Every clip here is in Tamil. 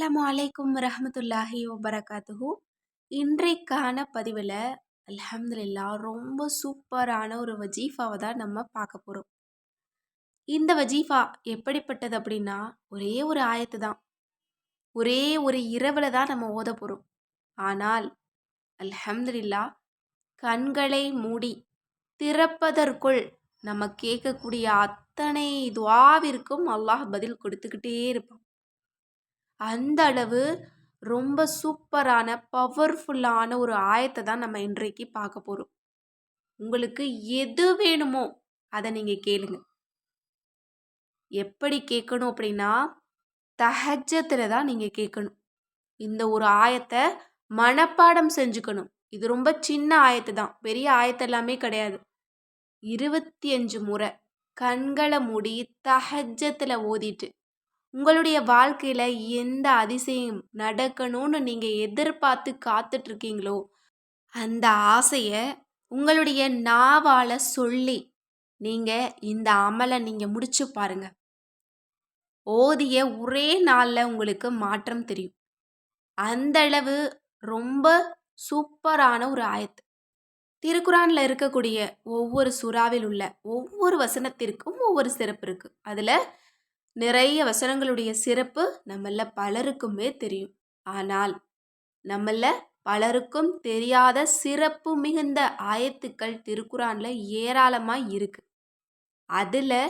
அஸ்ஸலாமு அலைக்கும் ரஹமத்துல்லாஹி வபரகாத்துஹு. இன்றைக்கான பதிவில் அலமதுல்லா ரொம்ப சூப்பரான ஒரு வஜீஃபாவை தான் நம்ம பார்க்க போகிறோம் இந்த வஜீஃபா எப்படிப்பட்டது அப்படின்னா ஒரே ஒரு ஆயத்து தான். ஒரே ஒரு இரவில் தான் நம்ம ஓத போகிறோம் ஆனால் அல்ஹம்துலில்லா கண்களை மூடி திறப்பதற்குள் நம்ம கேட்கக்கூடிய அத்தனை துவாவிற்கும் அல்லாஹ் பதில் கொடுத்துக்கிட்டே இருப்பான். அந்த அளவு ரொம்ப சூப்பரான பவர்ஃபுல்லான ஒரு ஆயத்தை தான் நம்ம இன்றைக்கு பார்க்க போகிறோம் உங்களுக்கு எது வேணுமோ அதை நீங்கள் கேளுங்க. எப்படி கேட்கணும் அப்படின்னா தஹஜத்தில் தான் நீங்கள் கேட்கணும். இந்த ஒரு ஆயத்தை மனப்பாடம் செஞ்சுக்கணும். இது ரொம்ப சின்ன ஆயத்து தான். பெரிய ஆயத்து எல்லாமே கிடையாது. இருபத்தி அஞ்சு முறை கண்களை மூடி தஹஜத்தில் ஓதிட்டு உங்களுடைய வாழ்க்கையில் எந்த அதிசயம் நடக்கணும்னு நீங்கள் எதிர்பார்த்து காத்துட்ருக்கீங்களோ அந்த ஆசையை உங்களுடைய நாவால் சொல்லி நீங்கள் இந்த அமலை நீங்கள் முடிச்சு பாருங்க. ஓதிய ஒரே நாளில் உங்களுக்கு மாற்றம் தெரியும். அந்தளவு ரொம்ப சூப்பரான ஒரு ஆயத்து திருக்குறானில் இருக்கக்கூடிய ஒவ்வொரு சுறாவில் உள்ள ஒவ்வொரு வசனத்திற்கும் ஒவ்வொரு சிறப்பு இருக்குது அதில் நிறைய வசனங்களுடைய சிறப்பு நம்மள பலருக்குமே தெரியும். ஆனால் நம்மள பலருக்கும் தெரியாத சிறப்பு மிகுந்த ஆயத்துக்கள் திருக்குறான்ல ஏராளமாக இருக்கு. அதில்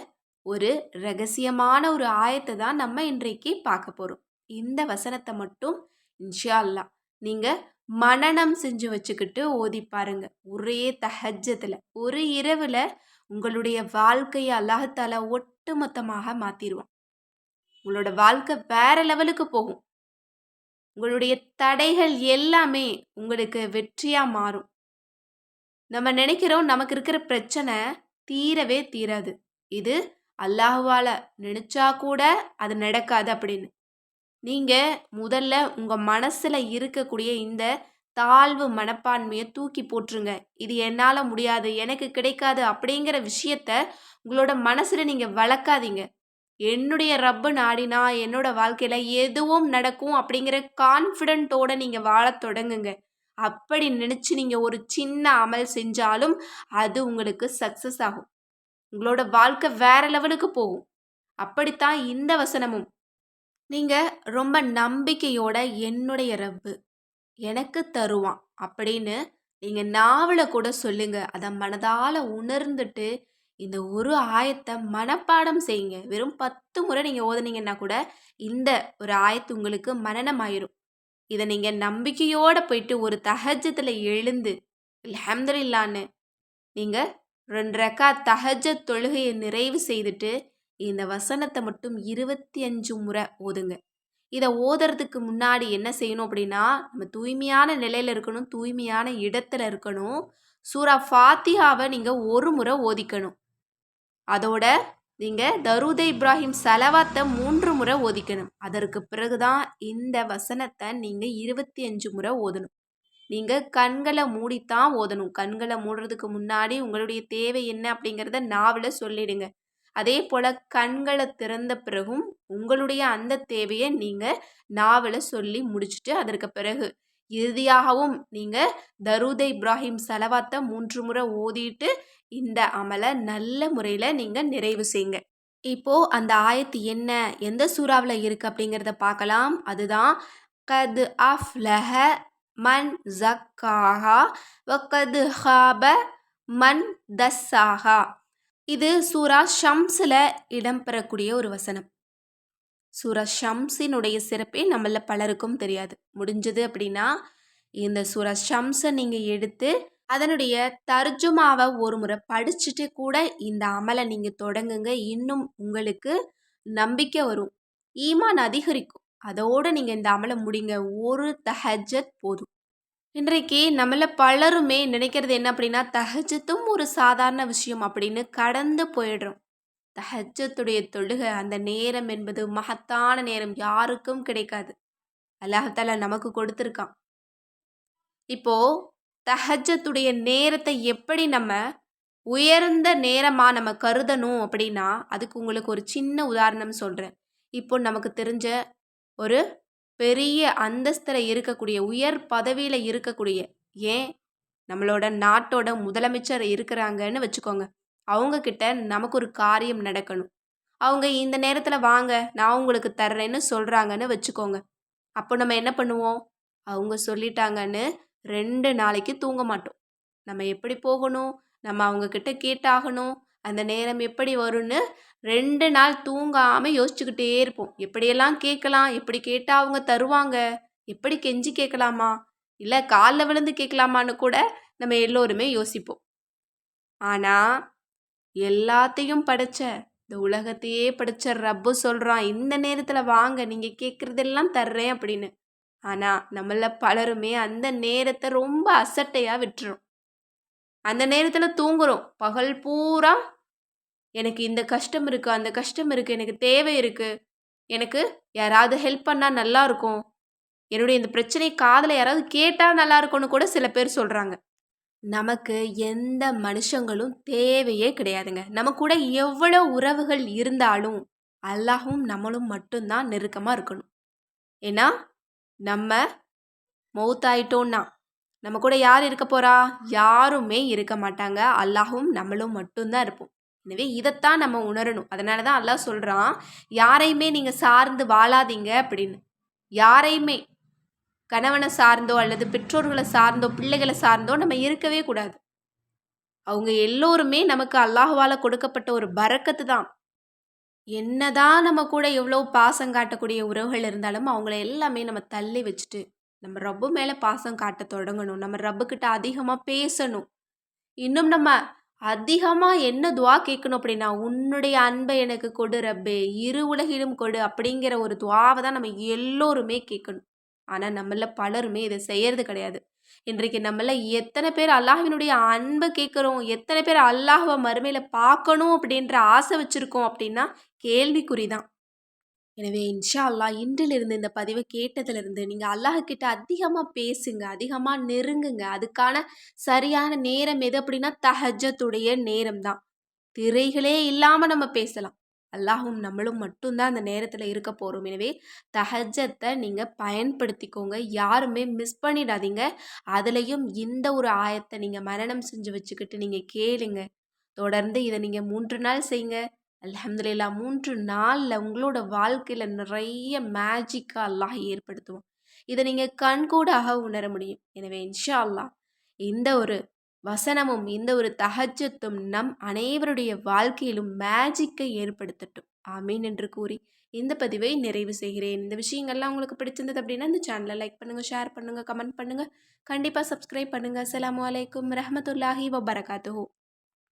ஒரு ரகசியமான ஒரு ஆயத்தை தான் நம்ம இன்றைக்கு பார்க்க போகிறோம் இந்த வசனத்தை மட்டும் இன்ஷா அல்லா நீங்கள் மனநம் செஞ்சு வச்சுக்கிட்டு ஓதி பாருங்க. ஒரே தஹஜத்தில் ஒரு இரவில் உங்களுடைய வாழ்க்கையை அல்லாஹால ஒட்டுமொத்தமாக மொத்தமாக உங்களோட வாழ்க்கை வேற லெவலுக்கு போகும். உங்களுடைய தடைகள் எல்லாமே உங்களுக்கு வெற்றியாக மாறும். நம்ம நினைக்கிறோம் நமக்கு இருக்கிற பிரச்சனை தீரவே தீராது. இது அல்லாஹுவால நினைச்சா கூட அது நடக்காது அப்படின்னு. நீங்கள் முதல்ல உங்கள் மனசில் இருக்கக்கூடிய இந்த தாழ்வு மனப்பான்மையை தூக்கி போட்டுருங்க இது என்னால் முடியாது எனக்கு கிடைக்காது அப்படிங்கிற விஷயத்த உங்களோட மனசில் நீங்கள் வளர்க்காதீங்க. என்னுடைய ரப்பு நாடினா என்னோட வாழ்க்கையில் எதுவும் நடக்கும் அப்படிங்கிற கான்ஃபிடென்ட்டோட நீங்கள் வாழத் தொடங்குங்க. அப்படி நினச்சி நீங்கள் ஒரு சின்ன அமல் செஞ்சாலும் அது உங்களுக்கு சக்ஸஸ் ஆகும். உங்களோட வாழ்க்கை வேற லெவலுக்கு போகும். அப்படித்தான் இந்த வசனமும். நீங்கள் ரொம்ப நம்பிக்கையோட என்னுடைய ரப்பு. எனக்கு தருவான். அப்படின்னு நீங்கள் நாவலை கூட சொல்லுங்கள் அதை மனதால் உணர்ந்துட்டு இந்த ஒரு ஆயத்தை மனப்பாடம் செய்யுங்க. வெறும் பத்து முறை நீங்கள் ஓதுனீங்கன்னா கூட இந்த ஒரு ஆயத்து உங்களுக்கு மனநம் ஆயிரும் இதை நீங்கள் நம்பிக்கையோடு போயிட்டு ஒரு தஹஜத்தில் எழுந்து இல்லான்னு நீங்கள் ரெண்டு ரெக்கா தகஜ தொழுகையை நிறைவு செய்துட்டு இந்த வசனத்தை மட்டும் இருபத்தி அஞ்சு முறை ஓதுங்க. இதை ஓதுறதுக்கு முன்னாடி என்ன செய்யணும் அப்படின்னா நம்ம தூய்மையான நிலையில் இருக்கணும் தூய்மையான இடத்துல இருக்கணும். சூரா ஃபாத்தியாவை நீங்கள் ஒரு முறை ஓதிக்கணும். அதோட நீங்கள் தருத இப்ராஹிம் செலவாத்தை மூன்று முறை ஓதிக்கணும். அதற்கு பிறகுதான் இந்த வசனத்தை நீங்கள் இருபத்தி அஞ்சு முறை ஓதணும். நீங்கள் கண்களை மூடித்தான் ஓதணும். கண்களை மூடுறதுக்கு முன்னாடி உங்களுடைய தேவை என்ன அப்படிங்கிறத நாவில் சொல்லிடுங்க. அதே போல் கண்களை திறந்த பிறகும் உங்களுடைய அந்த தேவையை நீங்கள் நாவலை சொல்லி முடிச்சுட்டு அதற்கு பிறகு இறுதியாகவும் நீங்கள் தருத இப்ராஹிம் செலவாத்தை மூன்று முறை ஓதிட்டு இந்த அமலை நல்ல முறையில் நீங்கள் நிறைவு செய்யுங்க இப்போது அந்த ஆயத்து என்ன? எந்த சூறாவில் இருக்குது அப்படிங்கிறத பார்க்கலாம். அதுதான் கது லஹ மன் ஜக்காஹா வக்கது ஹாப மன் தஸ்ஸாஹா. இது சூரா ஷம்ஸில் இடம்பெறக்கூடிய ஒரு வசனம். சூரா ஷம்ஸினுடைய சிறப்பே நம்மள பலருக்கும் தெரியாது. முடிஞ்சது அப்படின்னா இந்த சூரா ஷம்ஸை நீங்கள் எடுத்து அதனுடைய தர்ஜுமாவை ஒரு முறை படிச்சுட்டு கூட இந்த அமலை நீங்கள் தொடங்குங்க. இன்னும் உங்களுக்கு நம்பிக்கை வரும். ஈமான் அதிகரிக்கும். அதோடு நீங்கள் இந்த அமலை முடிங்க. ஒரு தஹஜத் போதும். இன்றைக்கு நம்மள பலருமே நினைக்கிறது என்ன அப்படின்னா தஹஜத்தும் ஒரு சாதாரண விஷயம் அப்படின்னு கடந்து போயிடுறோம். தஹஜத்துடைய தொழுகை அந்த நேரம் என்பது மகத்தான நேரம் யாருக்கும் கிடைக்காது. அல்லாஹால நமக்கு கொடுத்துருக்கான். இப்போ தஹஜத்துடைய நேரத்தை எப்படி நம்ம உயர்ந்த நேரமாக நம்ம கருதணும் அப்படின்னா அதுக்கு உங்களுக்கு ஒரு சின்ன உதாரணம் சொல்கிறேன் இப்போ நமக்கு தெரிஞ்ச ஒரு பெரிய அந்தஸ்தில் இருக்கக்கூடிய உயர் பதவியில் இருக்கக்கூடிய ஏன் நம்மளோட நாட்டோட முதலமைச்சர் இருக்கிறாங்கன்னு வச்சுக்கோங்க. அவங்கக்கிட்ட நமக்கு ஒரு காரியம் நடக்கணும். அவங்க இந்த நேரத்தில் வாங்க நான் உங்களுக்கு தர்றேன்னு சொல்கிறாங்கன்னு வச்சுக்கோங்க. அப்போ நம்ம என்ன பண்ணுவோம்? அவங்க சொல்லிட்டாங்கன்னு ரெண்டு நாளைக்கு தூங்க மாட்டோம். நம்ம எப்படி போகணும்? நம்ம அவங்கக்கிட்ட கேட்டாகணும். அந்த நேரம் எப்படி வரும்னு ரெண்டு நாள் தூங்காமல் யோசிச்சுக்கிட்டே இருப்போம். எப்படியெல்லாம் கேட்கலாம்? எப்படி கேட்டால் அவங்க தருவாங்க? எப்படி கெஞ்சி கேட்கலாமா? இல்லை காலில் விழுந்து கேட்கலாமான்னு கூட நம்ம எல்லோருமே யோசிப்போம். ஆனால் எல்லாத்தையும் படைச்ச இந்த உலகத்தையே படைச்ச ரப்பு சொல்கிறான் இந்த நேரத்தில் வாங்க நீங்கள் கேட்குறதெல்லாம் தர்றேன் அப்படின்னு. ஆனால் நம்மள பலருமே அந்த நேரத்தை ரொம்ப அசட்டையாக விட்டுரும். அந்த நேரத்தில் தூங்குறோம். பகல் பூரா எனக்கு இந்த கஷ்டம் இருக்குது அந்த கஷ்டம் இருக்குது எனக்கு தேவை இருக்குது எனக்கு யாராவது ஹெல்ப் பண்ணால் நல்லா இருக்கும். என்னுடைய இந்த பிரச்சனை காதில் யாராவது கேட்டால் நல்லா இருக்கும்னு கூட சில பேர் சொல்கிறாங்க நமக்கு எந்த மனுஷங்களும் தேவையே கிடையாதுங்க. நம்ம கூட எவ்வளோ உறவுகள் இருந்தாலும் அல்லாஹும் நம்மளும் மட்டும்தான் நெருக்கமாக இருக்கணும். ஏன்னா நம்ம மௌத்தாயிட்டோன்னா நம்ம கூட யார் இருக்க போகிறா யாருமே இருக்க மாட்டாங்க. அல்லாஹும் நம்மளும் மட்டும்தான் இருப்போம். எனவே இதைத்தான் நம்ம உணரணும். அதனால தான் அல்லாஹ் சொல்கிறான் யாரையுமே நீங்கள் சார்ந்து வாழாதீங்க அப்படின்னு. யாரையுமே கணவனை சார்ந்தோ அல்லது பெற்றோர்களை சார்ந்தோ பிள்ளைகளை சார்ந்தோ நம்ம இருக்கவே கூடாது. அவங்க எல்லோருமே நமக்கு அல்லாஹுவால் கொடுக்கப்பட்ட ஒரு பறக்கத்து தான். என்னதான் நம்ம கூட எவ்வளோ பாசம் காட்டக்கூடிய உறவுகள் இருந்தாலும் அவங்கள எல்லாமே நம்ம தள்ளி வச்சுட்டு நம்ம ரப்பு மேலே பாசம் காட்ட தொடங்கணும். நம்ம ரப்புக்கிட்ட அதிகமாக பேசணும். இன்னும் நம்ம அதிகமாக என்ன துவா கேட்கணும் அப்படின்னா உன்னுடைய அன்பை எனக்கு கொடு ரப்பே இரு உலகிலும் கொடு அப்படிங்கிற ஒரு துவாவை தான் நம்ம எல்லோருமே கேட்கணும். ஆனால் நம்மள பலருமே இதை செய்யறது கிடையாது. இன்றைக்கு நம்மள எத்தனை பேர் அல்லாஹினுடைய அன்பை கேட்குறோம் எத்தனை பேர் அல்லாஹுவை மறுமையில் பார்க்கணும் அப்படின்ற ஆசை வச்சுருக்கோம் அப்படின்னா கேள்விக்குறி தான். எனவே இன்ஷா அல்லாஹ் இன்றிலிருந்து இந்த பதிவை கேட்டதிலிருந்து நீங்கள் அல்லாஹ்கிட்ட அதிகமாக பேசுங்க அதிகமாக நெருங்குங்க. அதுக்கான சரியான நேரம் எது அப்படின்னா தஹஜத்துடைய நேரம் தான் திரைகளே இல்லாமல் நம்ம பேசலாம். அல்லாஹும் நம்மளும் மட்டும்தான் அந்த நேரத்தில் இருக்க போகிறோம் எனவே தஹஜத்தை நீங்கள் பயன்படுத்திக்கோங்க. யாருமே மிஸ் பண்ணிடாதீங்க. அதுலேயும் இந்த ஒரு ஆயத்தை நீங்கள் மரணம் செஞ்சு வச்சுக்கிட்டு நீங்கள் கேளுங்க. தொடர்ந்து இதை நீங்கள் மூன்று நாள் செய்யுங்க அலமதுல்லா மூன்று நாளில் உங்களோட வாழ்க்கையில் நிறைய மேஜிக்காக அல்லாஹ் ஏற்படுத்துவோம் இதை நீங்கள் கண்கூடாக உணர முடியும். எனவே இன்ஷா அல்லாஹ் இந்த ஒரு வசனமும் இந்த ஒரு தகஜத்தும் நம் அனைவருடைய வாழ்க்கையிலும் மேஜிக்கை ஏற்படுத்தட்டும். ஆமீன் என்று கூறி இந்த பதிவை நிறைவு செய்கிறேன். இந்த விஷயங்கள்லாம் உங்களுக்கு பிடிச்சிருந்தது அப்படின்னா இந்த சேனலை லைக் பண்ணுங்கள் ஷேர் பண்ணுங்கள் கமெண்ட் பண்ணுங்கள் கண்டிப்பாக சப்ஸ்கிரைப் பண்ணுங்கள் அஸ்லாம் வலைக்கம் ரஹமத்துல்லாஹி வபரகாத்துஹூ.